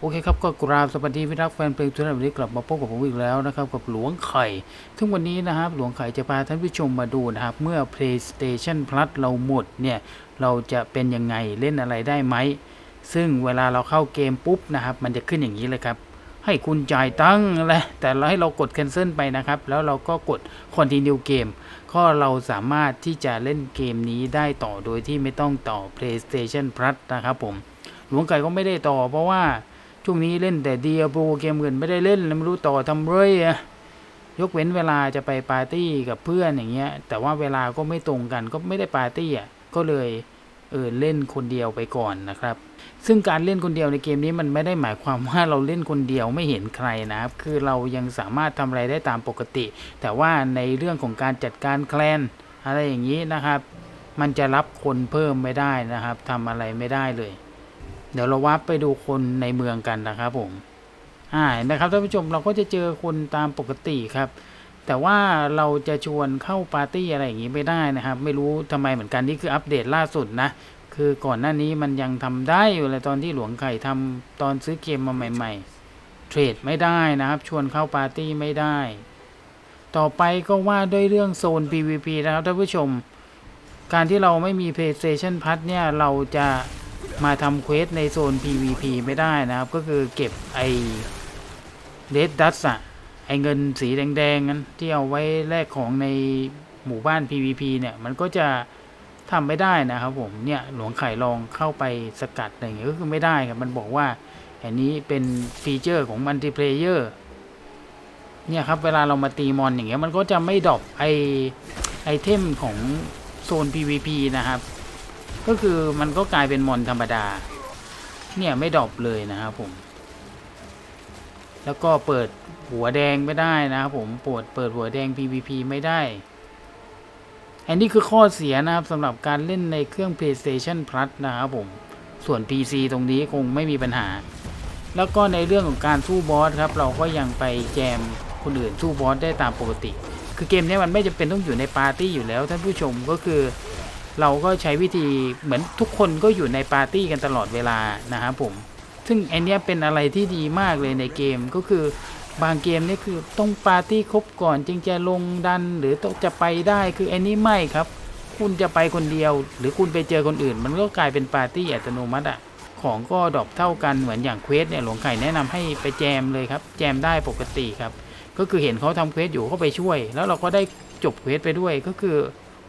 โอเคครับก็กราบสวัสดีพี่รักแฟนเพลงทุกท่านวันนี้กลับมาพบกับผมอีกแล้วนะครับกับหลวงไข่ซึ่งวันนี้นะครับหลวงไข่จะพาท่านผู้ชมมาดูนะครับเมื่อ PlayStation Plus เราหมดเนี่ยเราจะเป็นยังไงเล่นอะไรได้ไหม ซึ่งเวลาเราเข้าเกมปุ๊บนะครับมันจะขึ้นอย่างนี้เลยครับ ให้คุณจ่ายตังค์อะไรแต่เราให้เรากด cancel ไปนะครับ แล้วเราก็กด continue เกมก็เราสามารถที่จะเล่นเกมนี้ได้ต่อโดยที่ไม่ต้องต่อ PlayStation Plus นะครับผมหลวงไก่ก็ไม่ได้ต่อเพราะว่า ช่วงนี้เล่นแต่ Diablo เกมอื่นไม่ได้เล่นไม่รู้ต่อทำเรื่อยอะยกเว้นเวลาจะไปปาร์ตี้กับเพื่อนอย่างเงี้ย แต่ว่าเวลาก็ไม่ตรงกันก็ไม่ได้ปาร์ตี้อะก็เลยเออเล่นคนเดียวไปก่อนนะครับ ซึ่งการเล่นคนเดียวในเกมนี้มันไม่ได้หมายความว่าเราเล่นคนเดียวไม่เห็นใครนะครับ คือเรายังสามารถทำอะไรได้ตามปกติ แต่ว่าในเรื่องของการจัดการแคลนอะไรอย่างนี้นะครับ มันจะรับคนเพิ่มไม่ได้นะครับทำอะไรไม่ได้เลย เดี๋ยวเราวับไปดูคนในเมืองกันนะครับผมอ่าเห็นะครับท่านผู้ชมเราก็จะเจอคนตามปกติครับ แต่ว่าเราจะชวนเข้าปาร์ตี้อะไรอย่างนี้ไม่ได้นะครับ ไม่รู้ทำไมเหมือนกันนี่คืออัปเดตล่าสุดนะคือก่อนหน้านี้มันยังทำได้อยู่เลยตอนที่หลวงไข่ทำตอนซื้อเกมมาใหม่ๆ เทรดไม่ได้นะครับ ชวนเข้าปาร์ตี้ไม่ได้ ต่อไปก็ว่าด้วยเรื่องโซน PVP นะครับท่านผู้ชม การที่เราไม่มี PlayStation Plus เนี่ยเราจะ มาทำเควสในโซน PVP ไม่ได้นะครับ ก็คือเก็บไอเ d ดดัสอะไอเงินสีแดงๆนั้นที่เอาไว้แลกของในหมู่บ้าน PVP เนี่ย มันก็จะทำไม่ได้นะครับผมเนี่ยหลวงไข่ลองเข้าไปสกัดอะไรอย่างเงี้ยก็คือไม่ได้ครับ มันบอกว่าอันนี้เป็นฟีเจอร์ของมัลติเพลเยอร์เนี่ยครับ เวลาเรามาตีมอนอย่างเงี้ยมันก็จะไม่ดรอปไอไอเทมของโซน PVP นะครับ ก็คือมันก็กลายเป็นมอนธรรมดา เนี่ยไม่ดรอปเลยนะครับผม แล้วก็เปิดหัวแดงไม่ได้นะครับผมปวดเปิดหัวแดง PVP ไม่ได้ อันนี้คือข้อเสียนะครับสำหรับการเล่นในเครื่อง PlayStation Plus นะครับผม ส่วน PC ตรงนี้คงไม่มีปัญหา แล้วก็ในเรื่องของการสู้บอสครับ เราก็ยังไปแจมคนอื่นสู้บอสได้ตามปกติ คือเกมนี้มันไม่จำเป็นต้องอยู่ในปาร์ตี้อยู่แล้วท่านผู้ชมก็คือ เราก็ใช้วิธีเหมือนทุกคนก็อยู่ในปาร์ตี้กันตลอดเวลานะครับผม ซึ่งอันเนี้ยเป็นอะไรที่ดีมากเลยในเกมก็คือบางเกมนี่คือต้องปาร์ตี้ครบก่อนจึงจะลงดันหรือต้องจะไปได้คืออันนี้ไม่ครับ คุณจะไปคนเดียว หรือคุณไปเจอคนอื่น มันก็กลายเป็นปาร์ตี้อัตโนมัติอะของก็ดรอปเท่ากันเหมือนอย่างเควสเนี่ยหลวงไข่แนะนำให้ไปแจมเลยครับ แจมได้ปกติครับ ก็คือเห็นเขาทำเควสอยู่ก็ไปช่วย แล้วเราก็ได้จบเควสไปด้วยก็คือ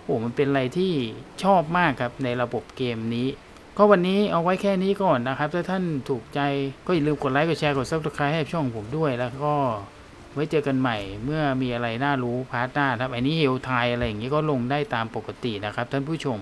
อ้มันเป็นอะไรที่ชอบมากครับในระบบเกมนี้ ก็วันนี้เอาไว้แค่นี้ก่อนนะครับ ถ้าท่านถูกใจก็อย่าลืมกดไลค์กดแชร์กดซับสไครต์ให้ช่องผมด้วยแล้วก็ไว้เจอกันใหม่เมื่อมีอะไรน่ารู้พาร์ทหน้าครับอันนี้เฮลไทยอะไรอย่างนี้ก็ลงได้ตามปกตินะครับท่านผู้ชม